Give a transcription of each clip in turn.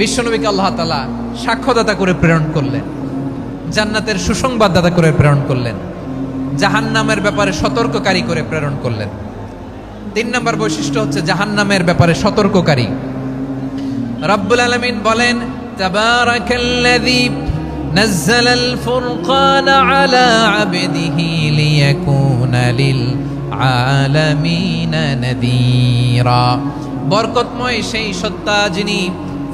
বিশ্বনবীকে আল্লাহ তালা সাক্ষ্যদাতা করে প্রেরণ করলেন জান্নাতের সুসংবাদদাতা করে প্রেরণ করলেন জাহান্নামের ব্যাপারে সতর্ককারী করে প্রেরণ করলেন তিন নম্বর বৈশিষ্ট্য হচ্ছে জাহান্নামের ব্যাপারে সতর্ককারী রব্বুল আলমিন বলেন তাবারাকাল্লাযী نزل الفرقان على عبده ليكون للعالمين نذيرا বরকতময় সেই সত্তা যিনি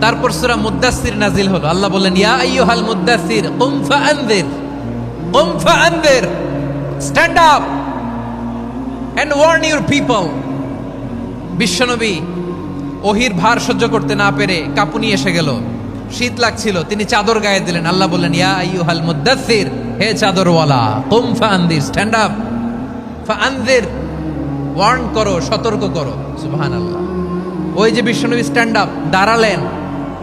তারপর সুরা মুদ্দাসির নাজিল হলো। আল্লাহ বললেন, ইয়া আইয়ুহাল মুদ্দাসির কুম ফাআনদির কুম ফাআনদির, stand up and warn your people. বিশ্বনবী ওহির ভার সহ্য করতে না পেরে কাপুনি এসে গেল। শীত লাগছিল, তিনি চাদর গায়ে দিলেন। আল্লাহ বললেন, ইয়া আইয়ুহাল মুদ্দাসির হে চাদরওয়ালা, কুম ফাআনদির, স্ট্যান্ড আপ, ফাআনদির, ওয়ার্ন করো, সতর্ক করো। সুবহানাল্লাহ। ওই যে বিশ্বনবী স্ট্যান্ড আপ, দাঁড়ালেন।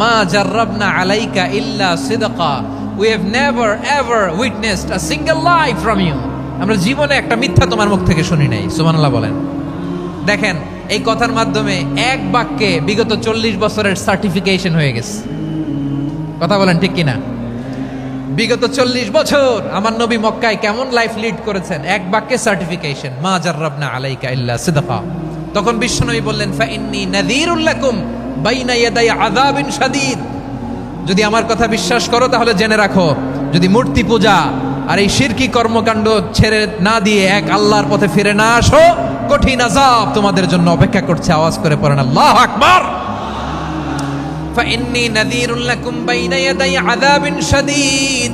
মা জাররাবনা আলাইকা ইল্লা সিদকা we have never ever witnessed a single life from you আমরা জীবনে একটা মিথ্যা তোমার মুখ থেকে শুনি নাই, সুবহানাল্লাহ বলেন। দেখেন, এই কথার মাধ্যমে এক বাক্যে বিগত চল্লিশ বছরের সার্টিফিকেশন হয়ে গেছে। কথা বলেন ঠিক কিনা? বিগত চল্লিশ বছর আমার নবী মক্কায় কেমন লাইফ লিড করেছেন? এক বাক্যে সার্টিফিকেশন মা জাররাবনা আলাইকা ইল্লা সিদকা তখন বিশ্বনবী বললেন ফাইন্নি নাযীরুল লাকুম বাইনা ইয়াদাই আযাবিন শাদীদ যদি আমার কথা বিশ্বাস করো তাহলে জেনে রাখো যদি মূর্তি পূজা আর এই শিরকি কর্মকাণ্ড ছেড়ে না দিয়ে এক আল্লাহর পথে ফিরে না আসো কঠিন আযাব তোমাদের জন্য অপেক্ষা করছে আওয়াজ করে পড়েন আল্লাহু আকবার فإني نذير لكم بين يدي عذاب شديد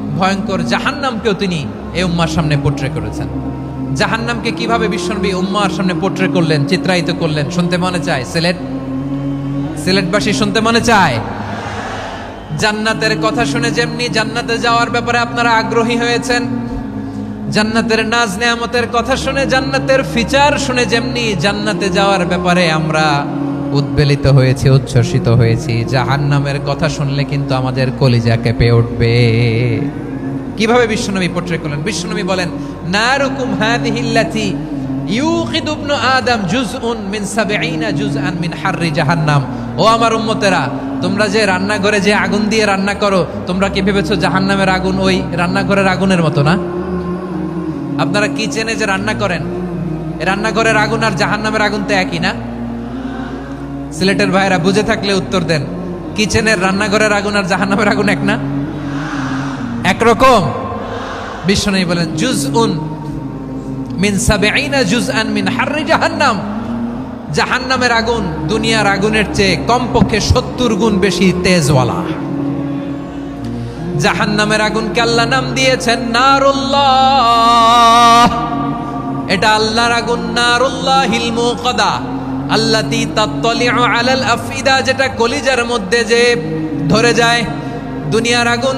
ভয়ঙ্কর জাহান্নামকেও তিনি এই উম্মার সামনে পোট্রে করেছেন। জাহান্নামকে কীভাবে বিশ্বনবী উম্মার সামনে পোট্রে করলেন, চিত্রায়িত করলেন, শুনতে মনে চায়? সিলেট? সিলেটবাসী শুনতে মনে চায়? জান্নাতের কথা শুনে যেমনি জান্নাতে যাওয়ার ব্যাপারে আপনারা আগ্রহী হয়েছেন, জান্নাতের নাজ নেয়ামতের কথা শুনে, জান্নাতের ফিচার শুনে যেমনি জান্নাতে যাওয়ার ব্যাপারে আমরা উদ্বেলিত হয়েছি, উচ্ছ্বসিত হয়েছি, জাহান্নামের কথা শুনলে কিন্তু আমাদের কলিজা কেঁপে উঠবে। কীভাবে বিশ্বনবী পোট্রে করলেন? বিশ্বনবী বলেন, নারুকুম হাদিহিল্লাতি ইউকিদ ইবনু আদম জুজউন মিন সাবঈনা জুজআন মিন হাররি জাহান্নাম। ও আমার উম্মতেরা, তোমরা যে রান্নাঘরে যে আগুন দিয়ে রান্না করো, তোমরা কি ভেবেছো জাহান্নামের আগুন ওই রান্নাঘরের আগুনের মতো না? আপনারা কিচেনে যে রান্না করেন? রান্নাঘরের আগুন আর জাহান্নামের আগুন তো একই না? সিলেটের ভাইরা বুঝে থাকলে উত্তর দেন। কিচেনের রান্নাঘরের আগুন আর জাহান্নামের আগুন এক না? একরকম। বিশ্বনবী বলেন জুজ উন মিন সাবেঈনা জুজ আন মিন হাররি জাহান্নাম। জাহান্নামের আগুন দুনিয়ার আগুনের চেয়ে কমপক্ষে সত্তর গুণ বেশি তেজওয়ালা। জাহান্নামের আগুনকে আল্লাহ নাম দিয়েছেন নারুল্লাহ। এটা আল্লাহর আগুন নারুল্লাহিল মুকাদা আল্লাতি তাত্তালিউ আলাল আফিদা যেটা কলিজার মধ্যে যে ধরে যায়। দুনিয়ার আগুন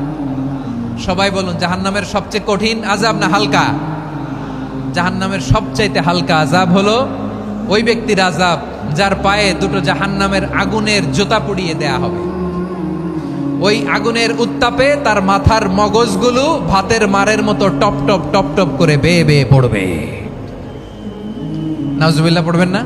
সবাই বলুন, জাহান্নামের সবচেয়ে কঠিন আজাব না হালকা? জাহান্নামের সবচাইতে হালকা আজাব হলো ওই ব্যক্তির আজাব যার পায়ে দুটো জাহান্নামের আগুনের জোতা পুড়িয়ে দেয়া হবে। ওই আগুনের উত্তাপে তার মাথার মগজগুলো ভাতের মারের মতো টপ টপ টপ টপ করে বেয়ে বেয়ে পড়বে। নাজুবিল্লাহ পড়বেন না?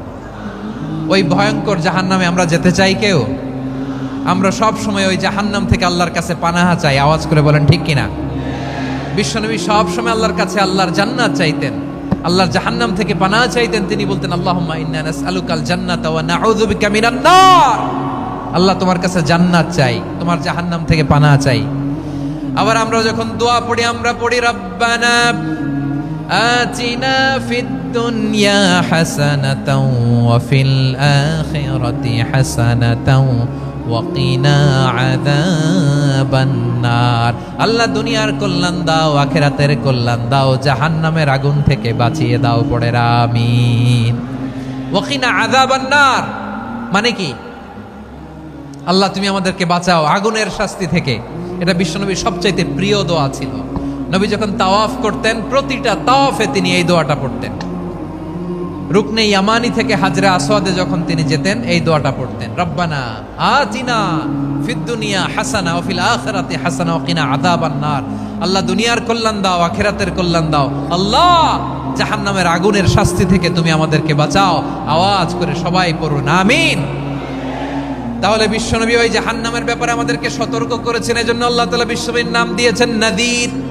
ওই ভয়ঙ্কর জাহান্নামে আমরা যেতে চাই কেউ? আমরা সব সময় ওই জাহান্নাম থেকে আল্লাহর কাছে পানাহা চাই। আওয়াজ করে বলেন, ঠিক কিনা? বিশ্বনবী সব সময় আল্লাহর কাছে আল্লাহর জান্নাত চাইতেন। আল্লাহর জাহান্নাম থেকে পানাহা চাইতেন। তিনি বলতেন জান্নাতা ওয়া আল্লাহ তোমার কাছে জান্নাত চাই, তোমার জাহান্নাম থেকে পানাহা চাই। আবার আমরা যখন দোয়া পড়ি, আমরা পড়ি, রব্বানা আতিনা ফিদ দুনিয়া হাসানাতাও ওয়া ফিল আখিরাতি হাসানাতাও আল্লাহ দুনিয়ার কল্যাণ দাও, আখেরাতের কল্যাণ দাও জাহান নামের আগুন থেকে বাঁচিয়ে দাও পড়ে রামিন ওকিনা আদাবান্নার মানে কি? আল্লাহ, তুমি আমাদেরকে বাঁচাও। আগুনের শাস্তি থেকে। এটা বিশ্বনবীর সবচাইতে প্রিয় দোয়া ছিল। নবী যখন তাওয়াফ করতেন, প্রতিটা তাওয়াফে তিনি এই দোয়াটা পড়তেন। রুকনে ইয়ামানি থেকে হাজরা আসওয়াদে যখন তিনি যেতেন, এই দোয়াটা পড়তেন। রব্বানা আতিনা ফিদ দুনিয়া হাসানা ও ফিল আখিরাতি হাসানা ওয়া কিনা আযাবান নার। আল্লাহ দুনিয়ার কল্যাণ দাও, আখিরাতের কল্যাণ দাও। আল্লাহ, জাহান্নামের আগুনের শাস্তি থেকে তুমি আমাদেরকে বাঁচাও। আওয়াজ করে সবাই পড়ুন, আমিন। তাহলে বিশ্বনবী ওই জাহান্নামের ব্যাপারে আমাদেরকে সতর্ক করেছেন, এজন্য আল্লাহ তাআলা বিশ্বনবীর নাম দিয়েছেন নাদির।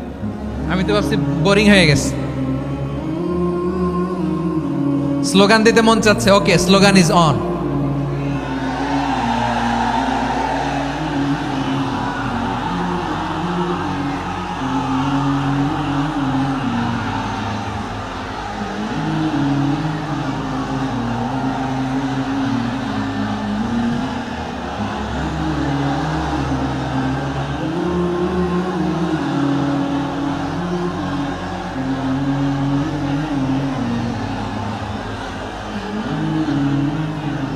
আমি তো ভাবছি বোরিং হয়ে গেছে। স্লোগান দিতে মন চাচ্ছে। ওকে স্লোগান ইজ অন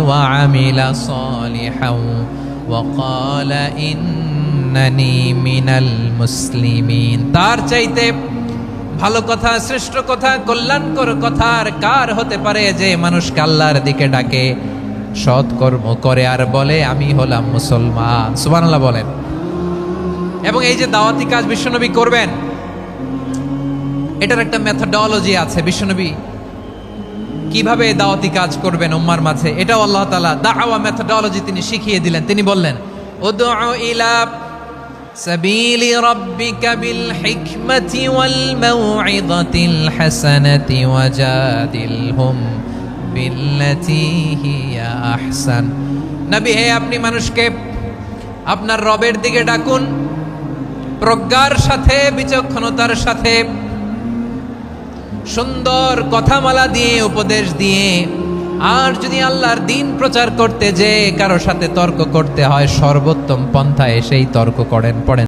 ওয়া আমিলা সালিহান ওয়া ক্বালা ইন্নানি মিনাল মুসলিমিন তার চাইতে ভালো কথা, শ্রেষ্ঠ কথা, কল্যাণকর কথা আর কার হতে পারে যে মানুষকে আল্লাহর দিকে ডাকে? সৎকর্ম করে আর বলে, আমি হলাম মুসলমান। সুবহানাল্লাহ বলেন। এবং এই যে দাওয়াতি কাজ বিশ্বনবী করবেন, এটার একটা মেথডোলজি আছে বিশ্বনবী। কীভাবে দাওয়াতি কাজ করবেন উম্মার মাঝে? এটাও আল্লাহ তাআলা দাওয়া মেথডোলজি তিনি শিখিয়ে দিলেন। তিনি বললেন হে আপনি মানুষকে, আপনার রবের দিকে ডাকুন। প্রজ্ঞার সাথে, বিচক্ষণতার সাথে সুন্দর কথামালা দিয়ে, উপদেশ দিয়ে। আর যদি আল্লাহর দিন প্রচার করতে যে, কারও সাথে তর্ক করতে হয়, সর্বোত্তম পন্থায় সেই তর্ক করেন, পড়েন।